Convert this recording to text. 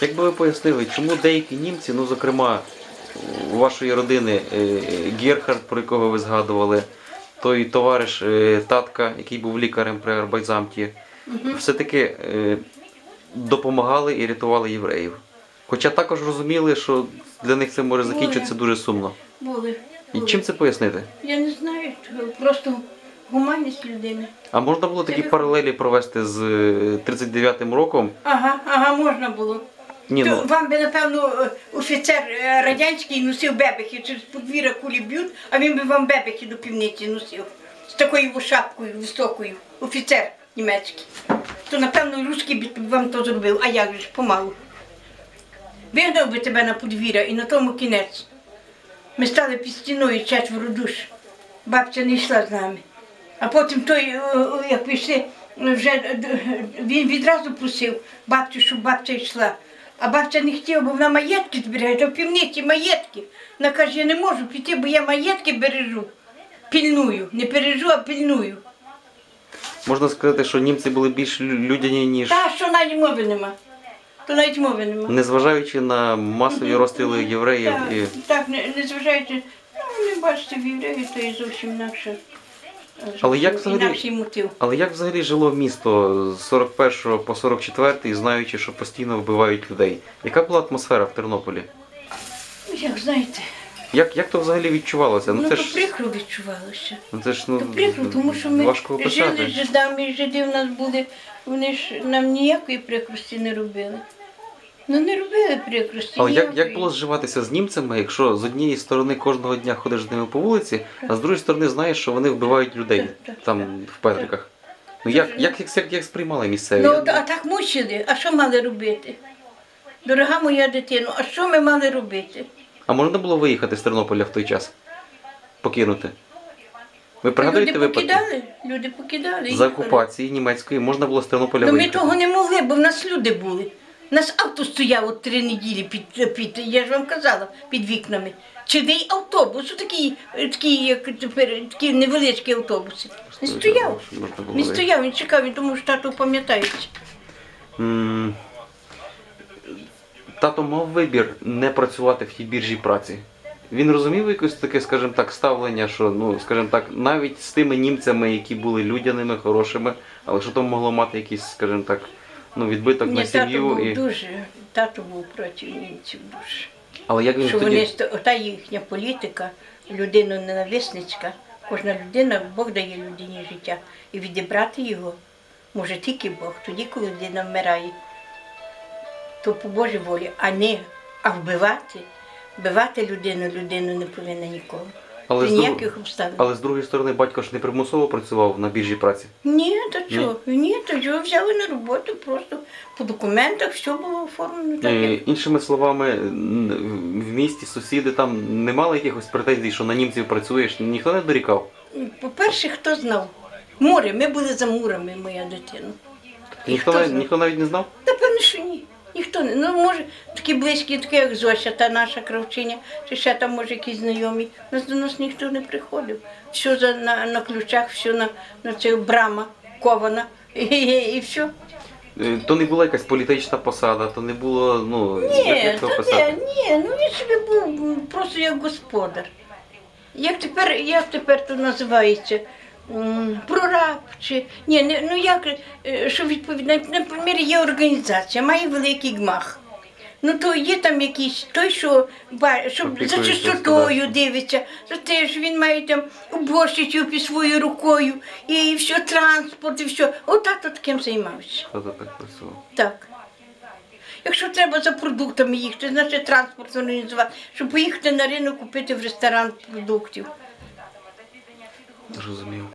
Як би ви пояснили, чому деякі німці, ну зокрема у вашої родини е, Герхард, про якого ви згадували, той товариш е, татка, який був лікарем при Арбайзамті, все-таки е, допомагали і рятували євреїв. Хоча також розуміли, що для них це може закінчитися дуже сумно. Були. І чим це пояснити? Я не знаю, просто гуманність людини. А можна було такі паралелі провести з е, 39-м роком? Ага, ага, можна було. Ні, То ну Вам би, напевно, е, офіцер е, радянський носив бебехи, через подвір'я кулі б'ють, а він би вам бебехи до півниці носив. З такою шапкою високою. Офіцер німецький. То, напевно, русський би вам то зробив, а як же ж помалу. Вигнав би тебе на подвір'я і на тому кінець. Ми стали під стіною четверо душ. Бабця не йшла з нами. А потім той, е, як пішли, вже він відразу просив бабцю, щоб бабця йшла. А бабця не хотіла, бо вона маєтки збирає, то в півниці маєтки. Вона каже, я не можу піти, бо я маєтки бережу. Пільную. Не бережу, а пільную. можна сказати, що німці були більш лю- людяні, ніж Та що навіть мови нема. То навіть мови нема. незважаючи на масові розстріли євреїв Так, і. так не, не зважаючи, ну не бачите, в євреї то є зовсім інакше. Але як взагалі- Інакший мотив. Але як взагалі жило місто з 41 по 44, знаючи, що постійно вбивають людей? Яка була атмосфера в Тернополі? Ну, Як знаєте, Як, як то взагалі відчувалося? ну, Ну це то ж прикро відчувалося. ну, це ж ну То прикро, тому що ми важко жили описати. з жидами, жиди в нас були, вони ж нам ніякої прикрості не робили. Ну не робили прикрості. Але як, як було зживатися з німцями, якщо з однієї сторони кожного дня ходиш з ними по вулиці, а з другої сторони знаєш, що вони вбивають людей там в Петриках? Ну як, як, як, як, як сприймали місцеві? Ну, а так мучили, а що мали робити? Дорога моя дитино, а що ми мали робити? А можна було виїхати з Тернополя в той час? Покинути? Ви пригадуєте люди випадки? покидали, люди покидали. За окупації німецької можна було з Тернополя Ну ми того не могли, бо в нас люди були. У нас авто стояло три неділі під, під я ж вам казала, під вікнами. Чий автобус, такий, такий, як тепер, такі невеличкі автобуси. Не стояв. Не стояв, він чекав, він тому що тато пам'ятають. М, Тато мав вибір не працювати в тій біржі праці. Він розумів якось таке, скажімо так, ставлення, що ну, скажімо так, навіть з тими німцями, які були людяними, хорошими, але що то могло мати якийсь, скажімо так, ну, відбиток на Ні, тато сім'ю. був І... дуже, тато був проти німців дуже. Але як він Що тоді. вони ст- та їхня політика, людина ненависницька, кожна людина, Бог дає людині життя. І відібрати його може тільки Бог, тоді, коли людина вмирає. То по Божій волі, а не а вбивати. Вбивати людину, людину не повинна ніколи. Але з, ніяких обставин. але з другої сторони, батько ж не примусово працював на біржі праці. Ні, то чого? Ні, то його взяли на роботу, просто по документах все було оформлено так. Е, як Іншими словами, н- в місті сусіди там не мали якихось претензій, що на німців працюєш, ніхто не дорікав. По-перше, хто знав? Море, ми були за мурами, моя дитина. І Ніхто, хто навіть, знав? ніхто навіть не знав? Напевно, що ні. Ніхто не. Ну, може, такі близькі, такі як Зося, та наша кравчиня, чи ще там, може, якісь знайомі. Нас до нас ніхто не приходив. Все за, на, на ключах, все на, на цих брама кована. І, і, і все. То не була якась політична посада, то не було, ну, Ні, то ні, ні, ну він собі був просто як господар. Як тепер, як тепер то називається? Прораб чи ні, не, ну як е, що відповідає, наприклад, є організація, має великий гмах. Ну то є там якийсь той, що щоб за чистотою дивиться, за те, що він має там уборщицю під своєю рукою, і все, транспорт, і все. Отак то таким займався. Хто так працював? Так. Якщо треба за продуктами їхати, значить транспорт організувати, щоб поїхати на ринок купити в ресторан продуктів. Зрозумів.